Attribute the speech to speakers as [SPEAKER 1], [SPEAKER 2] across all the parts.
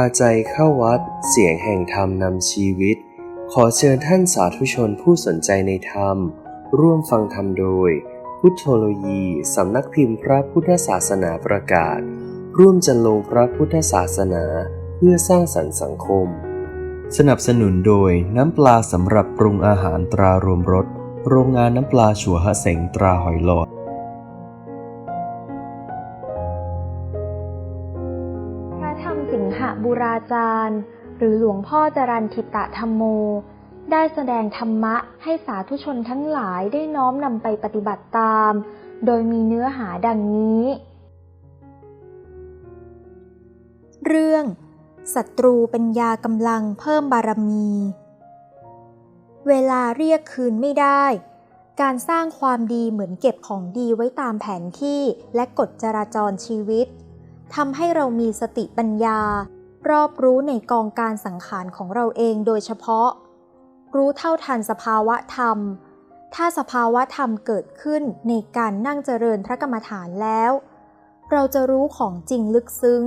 [SPEAKER 1] าใจเข้าวัด เสียงแห่งธรรมนำชีวิต ขอเชิญท่านสาธุชนผู้สนใจในธรรม ร่วมฟังธรรมโดย พุทธโลยีสำนักพิมพ์พระพุทธศาสนาประกาศ ร่วมจันลงพระพุทธศาสนาเพื่อสร้างสรรค์สังคม สนับสนุนโดยน้ำปลาสำหรับปรุงอาหารตรารวมรสโรงงานน้ำปลาชัวฮะเสงตราหอยหลอด
[SPEAKER 2] หบุราจารย์ หรือหลวงพ่อจรันทิตะธรรมโม ได้แสดงธรรมะให้สาธุชนทั้งหลายได้น้อมนำไปปฏิบัติตาม โดยมีเนื้อหาดังนี้
[SPEAKER 3] เรื่องศัตรูเป็นยากำลังเพิ่มบารมี เวลาเรียกคืนไม่ได้ การสร้างความดีเหมือนเก็บของดีไว้ตามแผนที่และกฎจราจรชีวิตทำให้เรามีสติปัญญา รอบรู้ในกองการสังขารของเราเองโดยเฉพาะ รู้เท่าทันสภาวะธรรม ถ้าสภาวะธรรมเกิดขึ้นในการนั่งเจริญพระกรรมฐานแล้ว เราจะรู้ของจริงลึกซึ้ง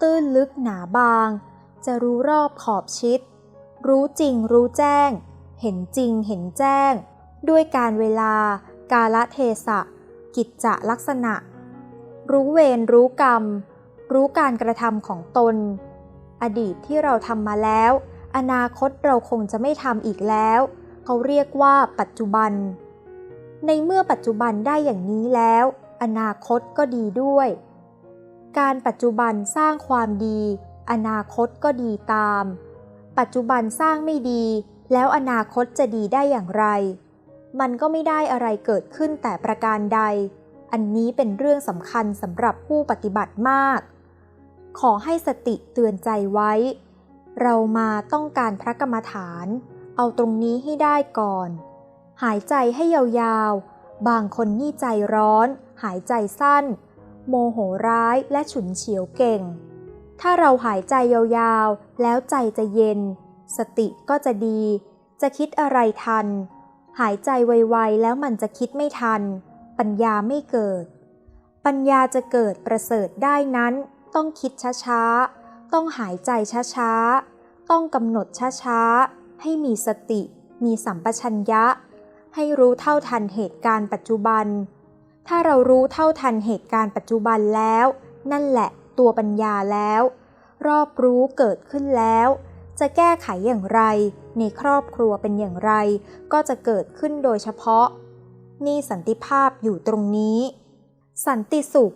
[SPEAKER 3] ตื้นลึกหนาบาง จะรู้รอบขอบชิด รู้จริงรู้แจ้ง เห็นจริงเห็นแจ้ง ด้วยการเวลา กาลเทศะ กิจจะลักษณะ รู้เวรรู้กรรม รู้การกระทำของตน อดีตที่เราทำมาแล้ว อนาคตเราคงจะไม่ทำอีกแล้ว เขาเรียกว่าปัจจุบัน ในเมื่อปัจจุบันได้อย่างนี้แล้ว อนาคตก็ดีด้วย การปัจจุบันสร้างความดี อนาคตก็ดีตาม ปัจจุบันสร้างไม่ดี แล้วอนาคตจะดีได้อย่างไร มันก็ไม่ได้อะไรเกิดขึ้นแต่ประการใด อันนี้เป็นเรื่องสำคัญสำหรับผู้ปฏิบัติมาก ขอให้สติเตือนใจไว้ เรามาต้องการพระกรรมฐาน เอาตรงนี้ให้ได้ก่อน หายใจให้ยาวๆ บางคนนี่ใจร้อน หายใจสั้น โมโหร้ายและฉุนเฉียวเก่ง ถ้าเราหายใจยาวๆ แล้วใจจะเย็น สติก็จะดี จะคิดอะไรทัน หายใจไวๆ แล้วมันจะคิดไม่ทัน ปัญญาไม่เกิด ปัญญาจะเกิดประเสริฐได้นั้น ต้องคิดช้าๆ ต้องหายใจช้าๆ ต้องกำหนดช้าๆ ให้มีสติ มีสัมปชัญญะ ให้รู้เท่าทันเหตุการณ์ปัจจุบัน ถ้าเรารู้เท่าทันเหตุการณ์ปัจจุบันแล้ว นั่นแหละตัวปัญญาแล้ว รอบรู้เกิดขึ้นแล้ว จะแก้ไขอย่างไร ในครอบครัวเป็นอย่างไร ก็จะเกิดขึ้นโดยเฉพาะ นี่สันติภาพอยู่ตรงนี้ สันติสุข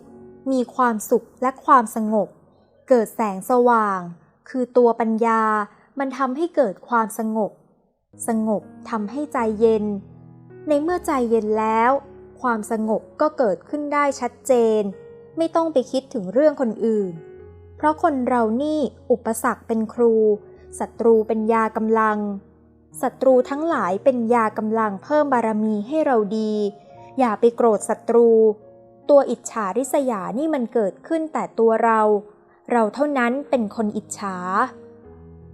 [SPEAKER 3] มีความสุขและความสงบ เกิดแสงสว่าง คือตัวปัญญา มันทำให้เกิดความสงบ สงบทำให้ใจเย็น ในเมื่อใจเย็นแล้ว ความสงบก็เกิดขึ้นได้ชัดเจน ไม่ต้องไปคิดถึงเรื่องคนอื่น เพราะคนเรานี่อุปสรรคเป็นครู ศัตรูเป็นยากำลัง ศัตรูทั้งหลายเป็นยากำลังเพิ่มบารมีให้เราดี อย่าไปโกรธศัตรู ตัวอิจฉาริษยานี่มันเกิดขึ้นแต่ตัวเรา เราเท่านั้นเป็นคนอิจฉา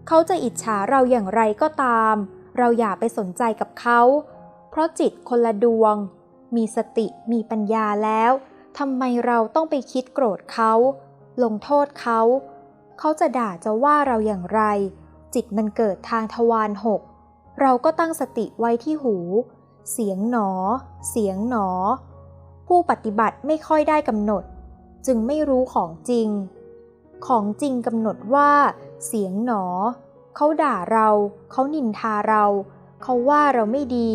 [SPEAKER 3] เขาจะอิจฉาเราอย่างไรก็ตาม เราอย่าไปสนใจกับเขา เพราะจิตคนละดวง มีสติมีปัญญาแล้วทำไมเราต้องไปคิดโกรธเขา ลงโทษเขา เขาจะด่าจะว่าเราอย่างไร จิตมันเกิดทางทวารหก เราก็ตั้งสติไว้ที่หู เสียงหนอ เสียงหนอ ผู้ปฏิบัติไม่ค่อยได้กำหนด จึงไม่รู้ของจริง ของจริงกำหนดว่า เสียงหนอ เขาด่าเรา เขานินทาเรา เขาว่าเราไม่ดี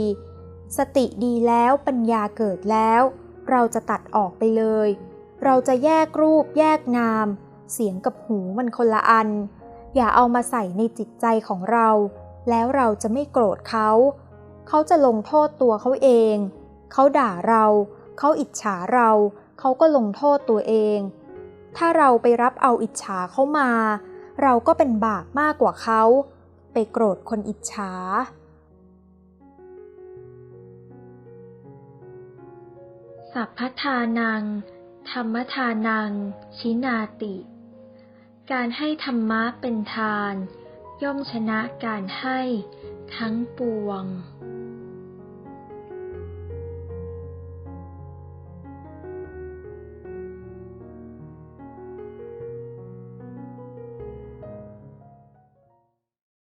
[SPEAKER 3] สติดีแล้วปัญญาเกิดแล้ว เราจะตัดออกไปเลย เราจะแยกรูปแยกนาม เสียงกับหูมันคนละอัน อย่าเอามาใส่ในจิตใจของเรา แล้วเราจะไม่โกรธเขา เขาจะลงโทษตัวเขาเอง เขาด่าเรา เขาอิจฉาเรา เขาก็ลงโทษตัวเอง ถ้าเราไปรับเอาอิจฉาเขามา เราก็เป็นบาปมากกว่าเขา ไปโกรธคนอิจฉา
[SPEAKER 2] สัพพทานัง ธรรมทานัง ชินาติ การให้ธรรมะเป็นทาน ย่อมชนะการให้ทั้งปวง